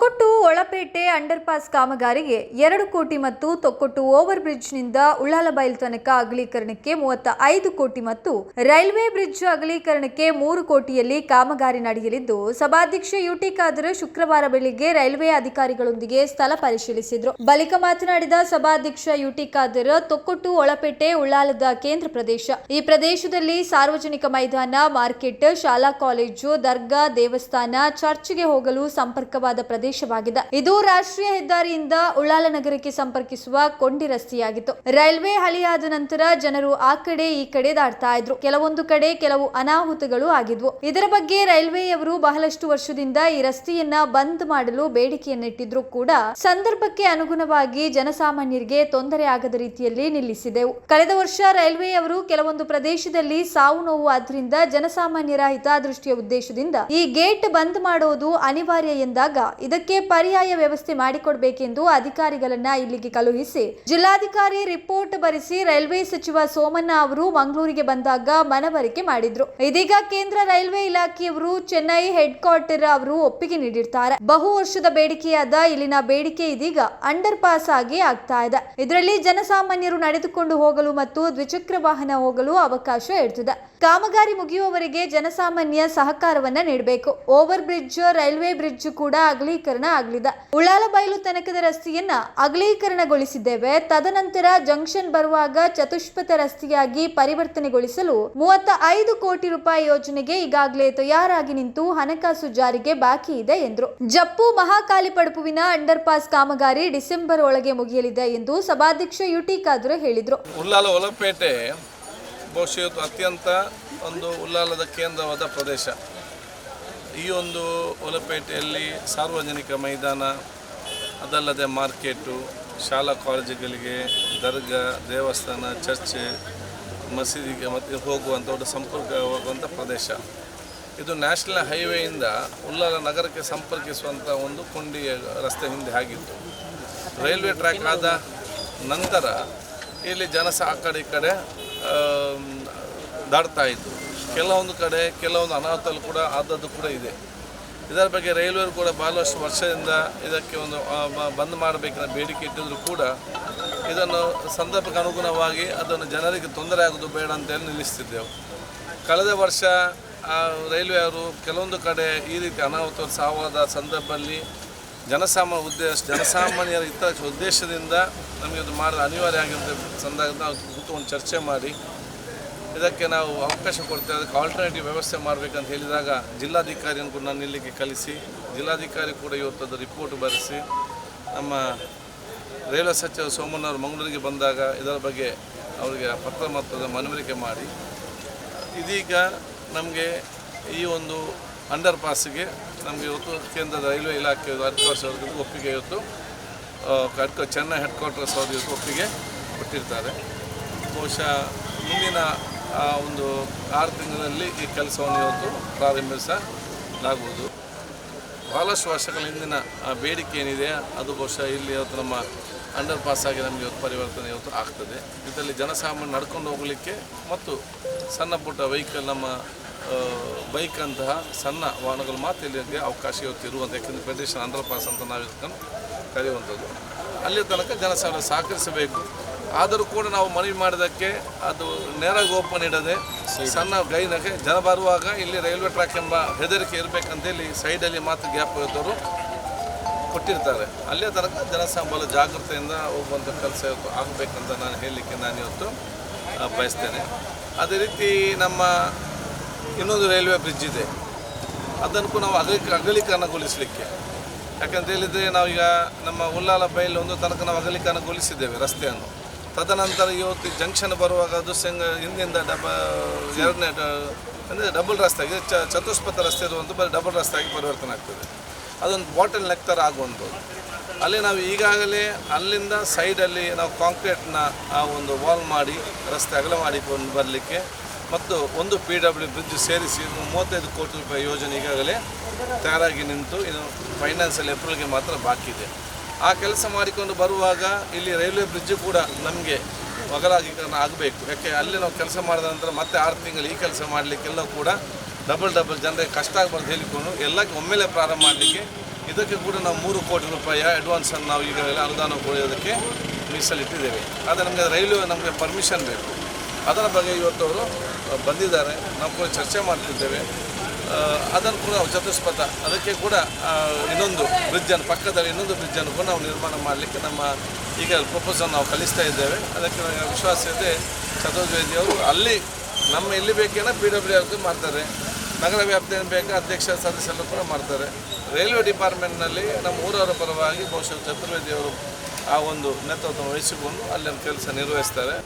Thokkottu ಒಳಪೇಟೆ underpass ಕಾಮಗಾರಿಗೆ ಎರಡು ಕೋಟಿ ಮತ್ತು ತೊಕ್ಕೊಟ್ಟು ಓವರ್ ಬ್ರಿಡ್ಜ್ನಿಂದ ಉಳ್ಳಾಲಬೈಲ್ ತನಕ ಅಗಲೀಕರಣಕ್ಕೆ ಮೂವತ್ತ ಐದು ಕೋಟಿ ಮತ್ತು ರೈಲ್ವೆ ಬ್ರಿಡ್ಜ್ ಅಗಲೀಕರಣಕ್ಕೆ ಮೂರು ಕೋಟಿಯಲ್ಲಿ ಕಾಮಗಾರಿ ನಡೆಯಲಿದ್ದು, ಸಭಾಧ್ಯಕ್ಷ ಯುಟಿ ಖಾದರ್ ಶುಕ್ರವಾರ ಬೆಳಿಗ್ಗೆ ರೈಲ್ವೆ ಅಧಿಕಾರಿಗಳೊಂದಿಗೆ ಸ್ಥಳ ಪರಿಶೀಲಿಸಿದರು. ಬಳಿಕ ಮಾತನಾಡಿದ ಸಭಾಧ್ಯಕ್ಷ ಯುಟಿ ಖಾದರ್, ತೊಕ್ಕೊಟ್ಟು ಒಳಪೇಟೆ ಉಳ್ಳಾಲದ ಕೇಂದ್ರ ಪ್ರದೇಶ. ಈ ಪ್ರದೇಶದಲ್ಲಿ ಸಾರ್ವಜನಿಕ ಮೈದಾನ, ಮಾರ್ಕೆಟ್, ಶಾಲಾ ಕಾಲೇಜು, ದರ್ಗಾ ದೇವಸ್ಥಾನ, ಚರ್ಚ್ಗೆ ಹೋಗಲು ಸಂಪರ್ಕವಾದ ಪ್ರದೇಶವಾಗಿದೆ. ಇದು ರಾಷ್ಟ್ರೀಯ ಹೆದ್ದಾರಿಯಿಂದ ಉಳ್ಳಾಲ ನಗರಕ್ಕೆ ಸಂಪರ್ಕಿಸುವ ಕೊಂಡಿ ರಸ್ತೆಯಾಗಿತ್ತು. ರೈಲ್ವೆ ಹಳಿಯಾದ ನಂತರ ಜನರು ಆ ಕಡೆ ಈ ಕಡೆ ದಾಟ್ತಾ ಇದ್ರು. ಕೆಲವೊಂದು ಕಡೆ ಕೆಲವು ಅನಾಹುತಗಳು ಆಗಿದ್ವು. ಇದರ ಬಗ್ಗೆ ರೈಲ್ವೆಯವರು ಬಹಳಷ್ಟು ವರ್ಷದಿಂದ ಈ ರಸ್ತೆಯನ್ನ ಬಂದ್ ಮಾಡಲು ಬೇಡಿಕೆಯನ್ನಿಟ್ಟಿದ್ರು ಕೂಡ ಸಂದರ್ಭಕ್ಕೆ ಅನುಗುಣವಾಗಿ ಜನಸಾಮಾನ್ಯರಿಗೆ ತೊಂದರೆ ಆಗದ ರೀತಿಯಲ್ಲಿ ನಿಲ್ಲಿಸಿದೆವು. ಕಳೆದ ವರ್ಷ ರೈಲ್ವೆಯವರು ಕೆಲವೊಂದು ಪ್ರದೇಶದಲ್ಲಿ ಸಾವು ನೋವು ಆದ್ರಿಂದ ಜನಸಾಮಾನ್ಯರ ಹಿತಾದೃಷ್ಟಿಯ ಉದ್ದೇಶದಿಂದ ಈ ಗೇಟ್ ಬಂದ್ ಮಾಡೋದು ಅನಿವಾರ್ಯ ಎಂದಾಗ ಇದಕ್ಕೆ ಪರ್ಯಾಯ ವ್ಯವಸ್ಥೆ ಮಾಡಿಕೊಡಬೇಕೆಂದು ಅಧಿಕಾರಿಗಳನ್ನ ಇಲ್ಲಿಗೆ ಕಳುಹಿಸಿ. ಜಿಲ್ಲಾಧಿಕಾರಿ ರಿಪೋರ್ಟ್ ಬರೆಸಿ ರೈಲ್ವೆ ಸಚಿವ ಸೋಮಣ್ಣ ಅವರು ಮಂಗಳೂರಿಗೆ ಬಂದಾಗ ಮನವರಿಕೆ ಮಾಡಿದ್ರು. ಇದೀಗ ಕೇಂದ್ರ ರೈಲ್ವೆ ಇಲಾಖೆಯವರು ಚೆನ್ನೈ ಹೆಡ್ ಕ್ವಾರ್ಟರ್ ಅವರು ಒಪ್ಪಿಗೆ ನೀಡಿರ್ತಾರೆ. ಬಹು ವರ್ಷದ ಬೇಡಿಕೆಯಾದ ಇಲ್ಲಿನ ಬೇಡಿಕೆ ಇದೀಗ ಅಂಡರ್ ಪಾಸ್ ಆಗಿ ಆಗ್ತಾ ಇದೆ. ಇದರಲ್ಲಿ ಜನಸಾಮಾನ್ಯರು ನಡೆದುಕೊಂಡು ಹೋಗಲು ಮತ್ತು ದ್ವಿಚಕ್ರ ವಾಹನ ಹೋಗಲು ಅವಕಾಶ ಇರ್ತದೆ ಕಾಮಗಾರಿ ಮುಗಿಯುವವರೆಗೆ ಜನಸಾಮಾನ್ಯ ಸಹಕಾರವನ್ನ ನೀಡಬೇಕು. ಓವರ್ ಬ್ರಿಡ್ಜ್ ರೈಲ್ವೆ ಬ್ರಿಡ್ಜ್ ಕೂಡ ಅಗಲೀಕರಣ ಆಗಲಿದೆ. ಉಳ್ಳಾಲಬೈಲು ತನಕದ ರಸ್ತೆಯನ್ನ ಅಗಲೀಕರಣಗೊಳಿಸಿದ್ದೇವೆ. ತದನಂತರ ಜಂಕ್ಷನ್ ಬರುವಾಗ ಚತುಷ್ಪಥ ರಸ್ತೆಯಾಗಿ ಪರಿವರ್ತನೆಗೊಳಿಸಲು ಮೂವತ್ತ ಐದು ಕೋಟಿ ರೂಪಾಯಿ ಯೋಜನೆಗೆ ಈಗಾಗಲೇ ತಯಾರಾಗಿ ನಿಂತು ಹಣಕಾಸು ಜಾರಿಗೆ ಬಾಕಿ ಇದೆ ಎಂದರು. ಜಪ್ಪು ಮಹಾಕಾಲಿ ಪಡಪುವಿನ ಅಂಡರ್ ಪಾಸ್ ಕಾಮಗಾರಿ ಡಿಸೆಂಬರ್ ಒಳಗೆ ಮುಗಿಯಲಿದೆ ಎಂದು ಸಭಾಧ್ಯಕ್ಷ ಯುಟಿ ಕಾದ್ರ ಹೇಳಿದರು. ಉಲ್ಲಾಲ ಒಲಪೇಟೆ ಬಹುಶಃ ಅತ್ಯಂತ ಒಂದು ಉಲ್ಲಾಲದ ಕೇಂದ್ರವಾದ ಪ್ರದೇಶ. ಈ ಒಂದು ಹೊಲಪೇಟೆಯಲ್ಲಿ ಸಾರ್ವಜನಿಕ ಮೈದಾನ, ಅದಲ್ಲದೆ ಮಾರ್ಕೆಟು, ಶಾಲಾ ಕಾಲೇಜುಗಳಿಗೆ ದರ್ಗಾ, ದೇವಸ್ಥಾನ, ಚರ್ಚ್, ಮಸೀದಿಗೆ ಮತ್ತು ಹೋಗುವಂಥ ಒಂದು ಸಂಪರ್ಕವಾಗುವಂಥ ಪ್ರದೇಶ. ಇದು ನ್ಯಾಷನಲ್ ಹೈವೇಯಿಂದ ಉಲ್ಲಾಲ ನಗರಕ್ಕೆ ಸಂಪರ್ಕಿಸುವಂಥ ಒಂದು ಕೊಂಡಿ ರಸ್ತೆ ಹಿಂದೆ ಆಗಿತ್ತು. ರೈಲ್ವೆ ಟ್ರ್ಯಾಕ್ ಆದ ನಂತರ ಇಲ್ಲಿ ಜನಸ ಆ ಕಡೆ ಈ ಕಡೆ ದಾಡ್ತಾ ಇತ್ತು. ಕೆಲವೊಂದು ಕಡೆ, ಕೆಲವೊಂದು ಅನಾಹುತಗಳು ಕೂಡ ಆದದ್ದು ಕೂಡ ಇದೆ. ಇದರ ಬಗ್ಗೆ ರೈಲ್ವೆ ಕೂಡ ಬಹಳಷ್ಟು ವರ್ಷದಿಂದ ಇದಕ್ಕೆ ಒಂದು ಬಂದ್ ಮಾಡಬೇಕಿನ ಬೇಡಿಕೆ ಇಟ್ಟಿದ್ರು ಕೂಡ ಇದನ್ನು ಸಂದರ್ಭಕ್ಕೆ ಅನುಗುಣವಾಗಿ ಅದನ್ನು ಜನರಿಗೆ ತೊಂದರೆ ಆಗೋದು ಬೇಡ ಅಂತೇಳಿ ನಿಲ್ಲಿಸ್ತಿದ್ದೆವು. ಕಳೆದ ವರ್ಷ ರೈಲ್ವೆ ಅವರು ಕೆಲವೊಂದು ಕಡೆ ಈ ರೀತಿ ಅನಾಹುತ ಸಾವಾದ ಸಂದರ್ಭದಲ್ಲಿ ಜನಸಾಮಾನ್ಯ ಉದ್ದೇಶ, ಜನಸಾಮಾನ್ಯರ ಹಿತ ಉದ್ದೇಶದಿಂದ ನಮಗೆ ಅದು ಮಾಡೋದು ಅನಿವಾರ್ಯ ಆಗಿರೋ ಸಂದರ್ಭ ಕೂತ್ಕೊಂಡು ಚರ್ಚೆ ಮಾಡಿ ಇದಕ್ಕೆ ನಾವು ಅವಕಾಶ ಕೊಡ್ತೇವೆ. ಅದಕ್ಕೆ ಆಲ್ಟರ್ನೇಟಿವ್ ವ್ಯವಸ್ಥೆ ಮಾಡಬೇಕಂತ ಹೇಳಿದಾಗ ಜಿಲ್ಲಾಧಿಕಾರಿಯನ್ನು ಕೂಡ ನಾನು ಇಲ್ಲಿಗೆ ಕಲಿಸಿ ಜಿಲ್ಲಾಧಿಕಾರಿ ಕೂಡ ಇವತ್ತದು ರಿಪೋರ್ಟ್ ಬರೆಸಿ, ನಮ್ಮ ರೈಲ್ವೆ ಸಚಿವ ಸೋಮಣ್ಣವರು ಮಂಗಳೂರಿಗೆ ಬಂದಾಗ ಇದರ ಬಗ್ಗೆ ಅವರಿಗೆ ಪತ್ರ ಮೊತ್ತದ ಮನವರಿಕೆ ಮಾಡಿ. ಇದೀಗ ನಮಗೆ ಈ ಒಂದು ಅಂಡರ್ ಪಾಸಿಗೆ ನಮಗೆ ಇವತ್ತು ಕೇಂದ್ರದ ರೈಲ್ವೆ ಇಲಾಖೆ ಅಧಿಕಾರಿ ಒಪ್ಪಿಗೆ ಇವತ್ತು ಹೆಡ್ ಚೆನ್ನೈ ಹೆಡ್ ಕ್ವಾರ್ಟರ್ಸ್ ಅವರು ಇವತ್ತು ಒಪ್ಪಿಗೆ ಕೊಟ್ಟಿರ್ತಾರೆ. ಬಹುಶಃ ಮುಂದಿನ ಒಂದು ಆರು ತಿಂಗಳಲ್ಲಿ ಈ ಕೆಲಸವನ್ನು ಇವತ್ತು ಪ್ರಾರಂಭಿಸಲಾಗುವುದು. ಭಾಳಷ್ಟು ವರ್ಷಗಳ ಹಿಂದಿನ ಆ ಬೇಡಿಕೆ ಏನಿದೆ, ಅದು ಬಹುಶಃ ಇಲ್ಲಿ ಇವತ್ತು ನಮ್ಮ ಅಂಡರ್ ಪಾಸ್ ಆಗಿ ನಮಗೆ ಇವತ್ತು ಪರಿವರ್ತನೆ ಇವತ್ತು ಆಗ್ತದೆ. ಇದರಲ್ಲಿ ಜನಸಾಮಾನ್ಯ ನಡ್ಕೊಂಡು ಹೋಗಲಿಕ್ಕೆ ಮತ್ತು ಸಣ್ಣ ಪುಟ್ಟ ವೆಹಿಕಲ್ ನಮ್ಮ ಬೈಕ್ ಅಂತಹ ಸಣ್ಣ ವಾಹನಗಳು ಮಾತ್ರ ಇಲ್ಲಿಗೆ ಅವಕಾಶ ಇವತ್ತು ಇರುವಂಥ ಯಾಕೆಂದರೆ ಫೆಡರೇಷನ್ ಅಂಡರ್ ಪಾಸ್ ಅಂತ ನಾವು ಇದನ್ನು ಕರೆಯುವಂಥದ್ದು. ಅಲ್ಲಿ ತನಕ ಜನಸಾಮಾನ್ಯ ಸಹಕರಿಸಬೇಕು. ಆದರೂ ಕೂಡ ನಾವು ಮನವಿ ಮಾಡಿದ್ದಕ್ಕೆ ಅದು ನೇರ ಓಪನ್ ಇಡದೆ ಸಣ್ಣ ಗೈನಕ್ಕೆ ಜನ ಬರುವಾಗ ಇಲ್ಲಿ ರೈಲ್ವೆ ಟ್ರ್ಯಾಕ್ ಎಂಬ ಹೆದರಿಕೆ ಇರಬೇಕಂತೇಳಿ ಸೈಡಲ್ಲಿ ಮಾತ್ರ ಗ್ಯಾಪ್ ಇದ್ದವರು ಕೊಟ್ಟಿರ್ತಾರೆ. ಅಲ್ಲೇ ತನಕ ಜನಸಂಬಳ ಜಾಗೃತೆಯಿಂದ ಹೋಗುವಂಥ ಕೆಲಸ ಇವತ್ತು ಆಗಬೇಕಂತ ನಾನು ಹೇಳಲಿಕ್ಕೆ ನಾನು ಇವತ್ತು ಬಯಸ್ತೇನೆ. ಅದೇ ರೀತಿ ನಮ್ಮ ಇನ್ನೊಂದು ರೈಲ್ವೆ ಬ್ರಿಡ್ಜ್ ಇದೆ. ಅದನ್ನು ಕೂಡ ನಾವು ಅಗಲಿ ಅಗಲೀಕರಣಗೊಳಿಸಲಿಕ್ಕೆ. ಯಾಕಂತ ಹೇಳಿದರೆ ನಾವೀಗ ನಮ್ಮ ಉಲ್ಲಾಲ ಬೈಲ್ ಒಂದು ತನಕ ನಾವು ಅಗಲೀಕರಣಗೊಳಿಸಿದ್ದೇವೆ ರಸ್ತೆಯನ್ನು. ತದನಂತರ ಇವತ್ತು ಜಂಕ್ಷನ್ ಬರುವಾಗ ಅದು ಸೆಂಗ ಹಿಂದಿಂದ ಡಬ ಎರಡನೇ ಅಂದರೆ ಡಬಲ್ ರಸ್ತೆ ಆಗಿದೆ. ಚ ಚತುಷ್ಪಥ ರಸ್ತೆ ಇರುವಂಥ ಬರೀ ಡಬಲ್ ರಸ್ತೆ ಪರಿವರ್ತನೆ ಆಗ್ತದೆ. ಅದೊಂದು ಬಾಟಲ್ ನೆಕ್ತರ ಆಗುವಂಥದ್ದು. ಅಲ್ಲಿ ನಾವು ಈಗಾಗಲೇ ಅಲ್ಲಿಂದ ಸೈಡಲ್ಲಿ ನಾವು ಕಾಂಕ್ರೀಟ್ನ ಆ ಒಂದು ವಾಲ್ ಮಾಡಿ, ರಸ್ತೆ ಅಗಲ ಮಾಡಿಕೊಂಡು ಬರಲಿಕ್ಕೆ ಮತ್ತು ಒಂದು ಪಿ ಡಬ್ಲ್ಯೂ ಬ್ರಿಡ್ಜ್ ಸೇರಿಸಿ ಮೂವತ್ತೈದು ಕೋಟಿ ರೂಪಾಯಿ ಯೋಜನೆ ಈಗಾಗಲೇ ತಯಾರಾಗಿ ನಿಂತು ಇದು ಫೈನಾನ್ಸಲ್ಲಿ ಏಪ್ರಿಲ್ಗೆ ಮಾತ್ರ ಬಾಕಿ ಇದೆ ಆ ಕೆಲಸ ಮಾಡಿಕೊಂಡು ಬರುವಾಗ ಇಲ್ಲಿ ರೈಲ್ವೆ ಬ್ರಿಡ್ಜ್ ಕೂಡ ನಮಗೆ ಅಗಲೀಕರಣ ಆಗಬೇಕು. ಯಾಕೆ, ಅಲ್ಲಿ ನಾವು ಕೆಲಸ ಮಾಡಿದ ನಂತರ ಮತ್ತೆ ಆರು ತಿಂಗಳು ಈ ಕೆಲಸ ಮಾಡಲಿಕ್ಕೆಲ್ಲ ಕೂಡ ಡಬಲ್ ಡಬಲ್ ಜನರಿಗೆ ಕಷ್ಟ ಆಗಬಾರ್ದು ಹೇಳಿಕೊಂಡು ಎಲ್ಲ ಒಮ್ಮೆಲೆ ಪ್ರಾರಂಭ ಮಾಡಲಿಕ್ಕೆ ಇದಕ್ಕೆ ಕೂಡ ನಾವು ಮೂರು ಕೋಟಿ ರೂಪಾಯಿಯ ಅಡ್ವಾನ್ಸನ್ನು ನಾವು ಈಗಾಗಲೇ ಅನುದಾನ ಕೊಡೋದಕ್ಕೆ ಮೀಸಲಿಟ್ಟಿದ್ದೇವೆ. ಆದರೆ ನಮಗೆ ರೈಲ್ವೆ ನಮಗೆ ಪರ್ಮಿಷನ್ ಬೇಕು. ಅದರ ಬಗ್ಗೆ ಇವತ್ತು ಅವರು ಬಂದಿದ್ದಾರೆ. ನಾವು ಕೂಡ ಚರ್ಚೆ ಮಾಡ್ತಿದ್ದೇವೆ. ಅದನ್ನು ಕೂಡ ಚತುಷ್ಪಥ. ಅದಕ್ಕೆ ಕೂಡ ಇನ್ನೊಂದು ಬ್ರಿಡ್ಜನ್ನು, ಪಕ್ಕದಲ್ಲಿ ಇನ್ನೊಂದು ಬ್ರಿಡ್ಜನ್ನು ಕೂಡ ನಾವು ನಿರ್ಮಾಣ ಮಾಡಲಿಕ್ಕೆ ನಮ್ಮ ಈಗ ಪ್ರಪೋಸಲ್ ನಾವು ಕಲಿಸ್ತಾ ಇದ್ದೇವೆ. ಅದಕ್ಕೆ ನನಗೆ ವಿಶ್ವಾಸ ಇದೆ ಚತುರ್ವೇದಿ ಅವರು ಅಲ್ಲಿ ನಮ್ಮ ಎಲ್ಲಿ ಬೇಕೇನೋ ಪಿ ಡಬ್ಲ್ಯೂ ಅವ್ರಿಗೆ ಮಾಡ್ತಾರೆ. ನಗರ ವ್ಯಾಪ್ತಿಯನ್ನು ಬೇಕಾ ಅಧ್ಯಕ್ಷ ಸದಸ್ಯರು ಕೂಡ ಮಾಡ್ತಾರೆ. ರೈಲ್ವೆ ಡಿಪಾರ್ಟ್ಮೆಂಟ್ನಲ್ಲಿ ನಮ್ಮ ಊರವರ ಪರವಾಗಿ ಬಹುಶಃ ಚತುರ್ವೇದಿ ಅವರು ಆ ಒಂದು ನೇತೃತ್ವ ವಹಿಸಿಕೊಂಡು ಅಲ್ಲಿನ ಕೆಲಸ ನಿರ್ವಹಿಸ್ತಾರೆ.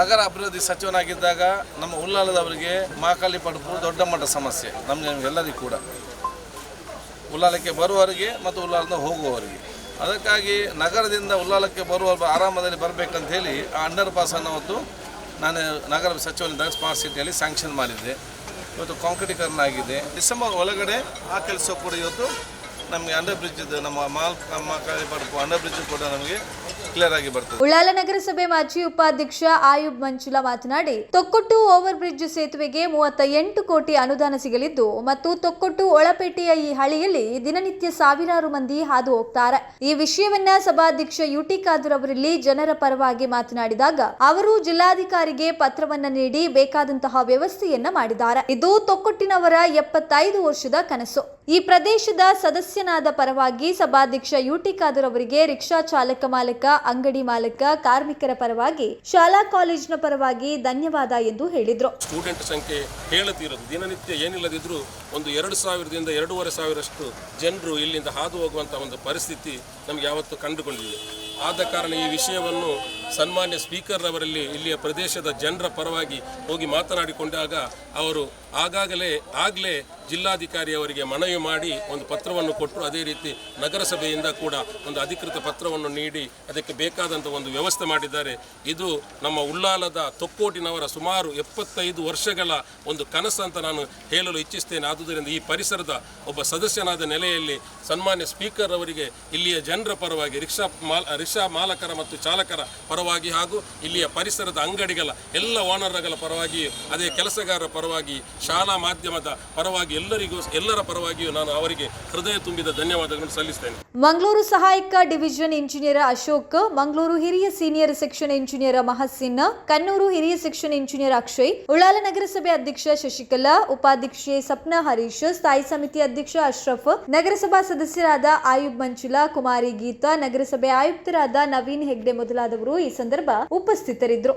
ನಗರ ಅಭಿವೃದ್ಧಿ ಸಚಿವನಾಗಿದ್ದಾಗ ನಮ್ಮ ಉಲ್ಲಾಲದವರಿಗೆ ಮಾಕಾಲಿ ಪಡುಪು ದೊಡ್ಡ ಮಟ್ಟ ಸಮಸ್ಯೆ. ನಮಗೆ ಎಲ್ಲರಿಗೂ ಕೂಡ. ಉಲ್ಲಾಲಕ್ಕೆ ಬರುವವರಿಗೆ ಮತ್ತು ಉಲ್ಲಾಲದಿಂದ ಹೋಗುವವರಿಗೆ. ಅದಕ್ಕಾಗಿ ನಗರದಿಂದ ಉಲ್ಲಾಲಕ್ಕೆ ಬರುವ ಆರಾಮದಲ್ಲಿ ಬರಬೇಕಂತ ಹೇಳಿ ಆ ಅಂಡರ್ ಪಾಸ್ ಅನ್ನೋದು ನಾನು ನಗರ ಸಚಿವನಿದ್ದಾಗ ಸ್ಮಾರ್ಟ್ ಸಿಟಿಯಲ್ಲಿ ಸ್ಯಾಂಕ್ಷನ್ ಮಾಡಿದ್ದೆ. ಇವತ್ತು ಕಾಂಕ್ರೀಟೀಕರಣ ಆಗಿದೆ ಡಿಸೆಂಬರ್ ಒಳಗಡೆ ಆ ಕೆಲಸ ಕೂಡ ಇವತ್ತು ನಮಗೆ ಅಂಡರ್ ಬ್ರಿಡ್ಜ್ ನಮ್ಮ ಮಾಲ್ ಅಮ್ಮ ಕಾಯಿ ಪಡ್ಕು ಅಂಡರ್ ಬ್ರಿಡ್ಜ್ ಕೂಡ ನಮಗೆ ಕ್ಲಿಯರ್ ಆಗಿ ಬರ್ತದೆ. ಉಳ್ಳಾಲ ನಗರಸಭೆ ಮಾಜಿ ಉಪಾಧ್ಯಕ್ಷ ಆಯುಬ್ ಮಂಚುಲ ಮಾತನಾಡಿ, ತೊಕ್ಕೊಟ್ಟು ಓವರ್ ಬ್ರಿಡ್ಜ್ ಸೇತುವೆಗೆ ಮೂವತ್ತ ಎಂಟು ಕೋಟಿ ಅನುದಾನ ಸಿಗಲಿದ್ದು ಮತ್ತು ತೊಕ್ಕೊಟ್ಟು ಒಳಪೇಟೆಯ ಈ ಹಳಿಯಲ್ಲಿ ದಿನನಿತ್ಯ ಸಾವಿರಾರು ಮಂದಿ ಹಾದು ಹೋಗ್ತಾರೆ. ಈ ವಿಷಯವನ್ನ ಸಭಾಧ್ಯಕ್ಷ ಯುಟಿ ಖಾದರ್ ಅವರಲ್ಲಿ ಜನರ ಪರವಾಗಿ ಮಾತನಾಡಿದಾಗ, ಅವರು ಜಿಲ್ಲಾಧಿಕಾರಿಗೆ ಪತ್ರವನ್ನ ನೀಡಿ ಬೇಕಾದಂತಹ ವ್ಯವಸ್ಥೆಯನ್ನ ಮಾಡಿದ್ದಾರೆ. ಇದು ತೊಕ್ಕೊಟ್ಟಿನವರ ಎಪ್ಪತ್ತೈದು ವರ್ಷದ ಕನಸು. ಈ ಪ್ರದೇಶದ ಸದಸ್ಯನಾದ ಪರವಾಗಿ ಸಭಾಧ್ಯಕ್ಷ ಯುಟಿ ಖಾದರ್ ಅವರಿಗೆ ರಿಕ್ಷಾ ಚಾಲಕ ಮಾಲಕ ಅಂಗಡಿ ಮಾಲಕ ಕಾರ್ಮಿಕರ ಪರವಾಗಿ, ಶಾಲಾ ಕಾಲೇಜಿನ ಪರವಾಗಿ ಧನ್ಯವಾದ ಎಂದು ಹೇಳಿದ್ರು. ಸ್ಟೂಡೆಂಟ್ ಸಂಖ್ಯೆ ಹೇಳುತ್ತಿರೋದು ದಿನನಿತ್ಯ ಏನಿಲ್ಲದಿದ್ರು ಒಂದು ಎರಡು ಸಾವಿರದಿಂದ ಎರಡೂವರೆ ಸಾವಿರಷ್ಟು ಜನರು ಇಲ್ಲಿಂದ ಹಾದು ಹೋಗುವಂತಹ ಒಂದು ಪರಿಸ್ಥಿತಿ ನಮ್ಗೆ ಯಾವತ್ತು ಕಂಡುಕೊಂಡಿದೆ ಆದ ಕಾರಣ ಈ ವಿಷಯವನ್ನು ಸನ್ಮಾನ್ಯ ಸ್ಪೀಕರ್ ಅವರಲ್ಲಿ ಇಲ್ಲಿಯ ಪ್ರದೇಶದ ಜನರ ಪರವಾಗಿ ಹೋಗಿ ಮಾತನಾಡಿಕೊಂಡಾಗ ಅವರು ಆಗಾಗಲೇ, ಆಗಲೇ ಜಿಲ್ಲಾಧಿಕಾರಿ ಅವರಿಗೆ ಮನವಿ ಮಾಡಿ ಒಂದು ಪತ್ರವನ್ನು ಕೊಟ್ಟರು. ಅದೇ ರೀತಿ ನಗರಸಭೆಯಿಂದ ಕೂಡ ಒಂದು ಅಧಿಕೃತ ಪತ್ರವನ್ನು ನೀಡಿ ಅದಕ್ಕೆ ಬೇಕಾದಂಥ ಒಂದು ವ್ಯವಸ್ಥೆ ಮಾಡಿದ್ದಾರೆ. ಇದು ನಮ್ಮ ಉಳ್ಳಾಲದ ತೊಕ್ಕೋಟಿನವರ ಸುಮಾರು ಎಪ್ಪತ್ತೈದು ವರ್ಷಗಳ ಒಂದು ಕನಸು ಅಂತ ನಾನು ಹೇಳಲು ಇಚ್ಛಿಸ್ತೇನೆ. ಆದುದರಿಂದ ಈ ಪರಿಸರದ ಒಬ್ಬ ಸದಸ್ಯನಾದ ನೆಲೆಯಲ್ಲಿ ಸನ್ಮಾನ್ಯ ಸ್ಪೀಕರ್ ಅವರಿಗೆ ಇಲ್ಲಿಯ ಜನರ ಪರವಾಗಿ ರಿಕ್ಷಾ ಮಾಲ್, ರಿಕ್ಷಾ ಮಾಲಕರ ಮತ್ತು ಚಾಲಕರ ಪರವಾಗಿ ಹಾಗೂ ಇಲ್ಲಿಯ ಪರಿಸರದ ಅಂಗಡಿಗಳ ಎಲ್ಲ ಓನರ್ಗಳ ಪರವಾಗಿ, ಅದೇ ಕೆಲಸಗಾರರ ಪರವಾಗಿ, ಶಾಲಾ ಮಾಧ್ಯಮದ ಪರವಾಗಿ ಎಲ್ಲರಿಗೂ, ಎಲ್ಲರ ಪರವಾಗಿಯೂ ನಾನು ಅವರಿಗೆ ಹೃದಯ ತುಂಬಿದ ಧನ್ಯವಾದಗಳನ್ನು ಸಲ್ಲಿಸ್ತೇನೆ. ಮಂಗಳೂರು ಸಹಾಯಕ ಡಿವಿಷನ್ ಇಂಜಿನಿಯರ್ ಅಶೋಕ್, ಮಂಗಳೂರು ಹಿರಿಯ senior section engineer Mohsin Kannur ಹಿರಿಯ ಸೆಕ್ಷನ್ ಇಂಜಿನಿಯರ್ ಅಕ್ಷಯ್, ಉಳ್ಳಾಲ ನಗರಸಭೆ ಅಧ್ಯಕ್ಷ ಶಶಿಕಲಾ, ಉಪಾಧ್ಯಕ್ಷೆ ಸಪ್ನಾ ಹರೀಶ್, ಸ್ಥಾಯಿ ಸಮಿತಿ ಅಧ್ಯಕ್ಷ ಅಶ್ರಫ್, ನಗರಸಭಾ ಸದಸ್ಯರಾದ ಆಯುಬ್ ಮಂಜುಲಾ ಕುಮಾರಿ ಗೀತಾ, ನಗರಸಭೆ ಆಯುಕ್ತರಾದ ನವೀನ್ ಹೆಗ್ಡೆ ಮೊದಲಾದವರು ಈ ಸಂದರ್ಭ ಉಪಸ್ಥಿತರಿದ್ದರು.